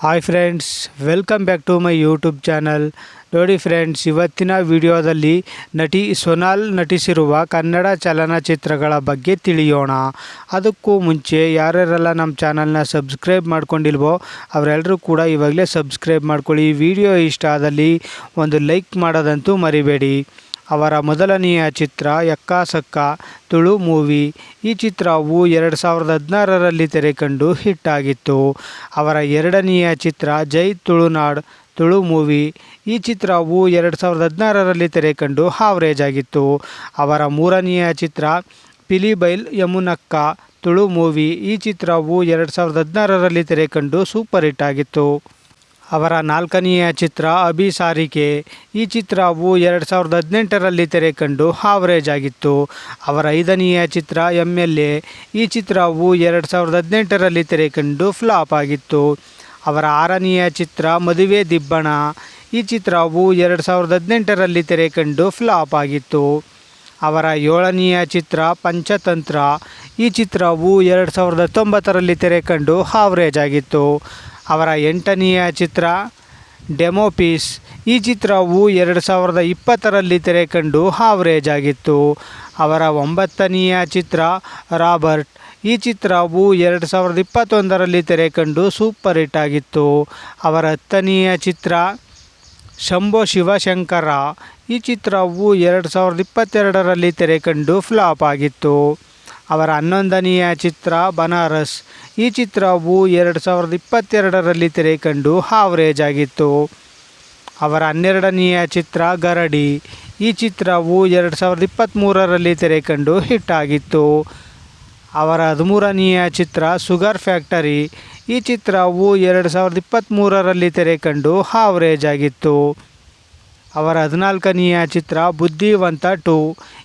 Hi friends welcome back to my YouTube channel ನೋಡಿ friends ಇವತ್ತಿನ ವಿಡಿಯೋದಲ್ಲಿ ನಟಿ ಸೊನಾಲ್ ನಟಿಸಿರುವ ಕನ್ನಡ ಚಲನಚಿತ್ರಗಳ ಬಗ್ಗೆ ತಿಳಿಯೋಣ. ಅದಕ್ಕೂ ಮುಂಚೆ ಯಾರ್ಯಾರೆಲ್ಲ ನಮ್ಮ ಚಾನಲ್ನ ಸಬ್ಸ್ಕ್ರೈಬ್ ಮಾಡ್ಕೊಂಡಿಲ್ವೋ ಅವರೆಲ್ಲರೂ ಕೂಡ ಇವಾಗಲೇ ಸಬ್ಸ್ಕ್ರೈಬ್ ಮಾಡ್ಕೊಳ್ಳಿ. ವಿಡಿಯೋ ಇಷ್ಟ ಆದಲ್ಲಿ ಒಂದು ಲೈಕ್ ಮಾಡೋದಂತೂ ಮರಿಬೇಡಿ. ಅವರ ಮೊದಲನೆಯ ಚಿತ್ರ ಎಕ್ಕಾ ಸಕ್ಕ ತುಳು ಮೂವಿ. ಈ ಚಿತ್ರವು ಎರಡು ಸಾವಿರದ ಹದಿನಾರರಲ್ಲಿ ತೆರೆಕಂಡು ಹಿಟ್ ಆಗಿತ್ತು. ಅವರ ಎರಡನೆಯ ಚಿತ್ರ ಜೈ ತುಳುನಾಡ್ ತುಳು ಮೂವಿ. ಈ ಚಿತ್ರವು ಎರಡು ಸಾವಿರದ ಹದಿನಾರರಲ್ಲಿ ತೆರೆಕಂಡು ಹಾವರೇಜ್ ಆಗಿತ್ತು. ಅವರ ಮೂರನೆಯ ಚಿತ್ರ ಪಿಲಿಬೈಲ್ ಯಮುನಕ್ಕ ತುಳು ಮೂವಿ. ಈ ಚಿತ್ರವು ಎರಡು ಸಾವಿರದ ಹದಿನಾರರಲ್ಲಿ ತೆರೆಕಂಡು ಸೂಪರ್ ಹಿಟ್ ಆಗಿತ್ತು. ಅವರ ನಾಲ್ಕನೆಯ ಚಿತ್ರ ಅಭಿಸಾರಿಕೆ. ಈ ಚಿತ್ರವು ಎರಡು ಸಾವಿರದ ಹದಿನೆಂಟರಲ್ಲಿ ತೆರೆಕಂಡು ಹಾವರೇಜ್ ಆಗಿತ್ತು ಅವರ ಐದನೆಯ ಚಿತ್ರ ಎಂ ಎಲ್ ಎ ಈ ಚಿತ್ರವು ಎರಡು ಸಾವಿರದ ಹದಿನೆಂಟರಲ್ಲಿ ತೆರೆಕಂಡು ಫ್ಲಾಪ್ ಆಗಿತ್ತು. ಅವರ ಆರನೆಯ ಚಿತ್ರ ಮದುವೆ ದಿಬ್ಬಣ. ಈ ಚಿತ್ರವು ಎರಡು ಸಾವಿರದ ಹದಿನೆಂಟರಲ್ಲಿ ತೆರೆಕಂಡು ಫ್ಲಾಪ್ ಆಗಿತ್ತು. ಅವರ ಏಳನೆಯ ಚಿತ್ರ ಪಂಚತಂತ್ರ. ಈ ಚಿತ್ರವು ಎರಡು ಸಾವಿರದ ಹತ್ತೊಂಬತ್ತರಲ್ಲಿ ತೆರೆಕಂಡು ಹಾವ್ರೇಜ್ ಆಗಿತ್ತು. ಅವರ ಎಂಟನೆಯ ಚಿತ್ರ, ಡೆಮೋ ಪೀಸ್. ಈ ಚಿತ್ರವು ಎರಡು ಸಾವಿರದ ಇಪ್ಪತ್ತರಲ್ಲಿ ತೆರೆಕಂಡು ಹಾವ್ರೇಜ್ ಆಗಿತ್ತು. ಅವರ ಒಂಬತ್ತನೆಯ ಚಿತ್ರ, ರಾಬರ್ಟ್. ಈ ಚಿತ್ರವು ಎರಡು ಸಾವಿರದ ಇಪ್ಪತ್ತೊಂದರಲ್ಲಿ ತೆರೆಕಂಡು ಸೂಪರ್ ಹಿಟ್ ಆಗಿತ್ತು. ಅವರ ಹತ್ತನೆಯ ಚಿತ್ರ, ಶಂಭೋ ಶಿವಶಂಕರ. ಈ ಚಿತ್ರವು ಎರಡು ಸಾವಿರದ ಇಪ್ಪತ್ತೆರಡರಲ್ಲಿ ತೆರೆಕಂಡು ಫ್ಲಾಪ್ ಆಗಿತ್ತು. ಅವರ ಹನ್ನೊಂದನೆಯ ಚಿತ್ರ ಬನಾರಸ್. ಈ ಚಿತ್ರವು ಎರಡು ಸಾವಿರದ ಇಪ್ಪತ್ತೆರಡರಲ್ಲಿ ತೆರೆಕಂಡು ಹಾವರೇಜ್ ಆಗಿತ್ತು ಅವರ ಹನ್ನೆರಡನೆಯ ಚಿತ್ರ ಗರಡಿ. ಈ ಚಿತ್ರವು ಎರಡು ಸಾವಿರದ ಇಪ್ಪತ್ತ್ಮೂರರಲ್ಲಿ ತೆರೆಕಂಡು ಹಿಟ್ ಆಗಿತ್ತು ಅವರ ಹದಿಮೂರನೆಯ ಚಿತ್ರ ಸುಗರ್ ಫ್ಯಾಕ್ಟರಿ. ಈ ಚಿತ್ರವು ಎರಡು ಸಾವಿರದ ಇಪ್ಪತ್ತ್ಮೂರರಲ್ಲಿ ತೆರೆಕಂಡು ಹಾವರೇಜ್ ಆಗಿತ್ತು ಅವರ ಹದಿನಾಲ್ಕನೆಯ ಚಿತ್ರ ಬುದ್ಧಿವಂತ ಟು.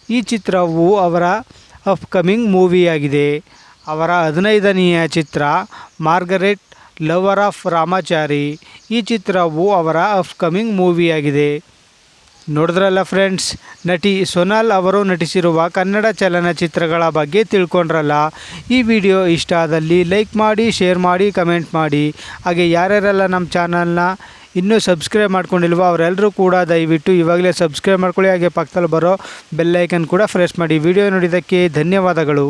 ಈ ಚಿತ್ರವು ಅವರ ಅಪ್ಕಮಿಂಗ್ ಮೂವಿಯಾಗಿದೆ ಅವರ ಹದಿನೈದನೆಯ ಚಿತ್ರ ಮಾರ್ಗರೆಟ್, ಲವರ್ ಆಫ್ ರಾಮಾಚಾರಿ. ಈ ಚಿತ್ರವು ಅವರ ಅಪ್ಕಮಿಂಗ್ ಮೂವಿಯಾಗಿದೆ ನೋಡಿದ್ರಲ್ಲ ಫ್ರೆಂಡ್ಸ್, ನಟಿ ಸೊನಾಲ್ ಅವರು ನಟಿಸಿರುವ ಕನ್ನಡ ಚಲನಚಿತ್ರಗಳ ಬಗ್ಗೆ ತಿಳ್ಕೊಂಡ್ರಲ್ಲ? ಈ ವಿಡಿಯೋ ಇಷ್ಟ ಆದಲ್ಲಿ ಲೈಕ್ ಮಾಡಿ, ಶೇರ್ ಮಾಡಿ, ಕಮೆಂಟ್ ಮಾಡಿ. ಹಾಗೆ ಯಾರ್ಯಾರೆಲ್ಲ ನಮ್ಮ ಚಾನಲ್ನ ಇನ್ನೂ ಸಬ್ಸ್ಕ್ರೈಬ್ ಮಾಡ್ಕೊಂಡಿಲ್ವೋ ಅವರೆಲ್ಲರೂ ಕೂಡ ದಯವಿಟ್ಟು ಇವಾಗಲೇ ಸಬ್ಸ್ಕ್ರೈಬ್ ಮಾಡ್ಕೊಳ್ಳಿ, ಹಾಗೆ ಪಕ್ಕದಲ್ಲಿ ಬರೋ ಬೆಲ್ಲೈಕನ್ ಕೂಡ ಫ್ರೆಶ್ ಮಾಡಿ. ವಿಡಿಯೋ ನೋಡಿದ್ದಕ್ಕೆ ಧನ್ಯವಾದಗಳು.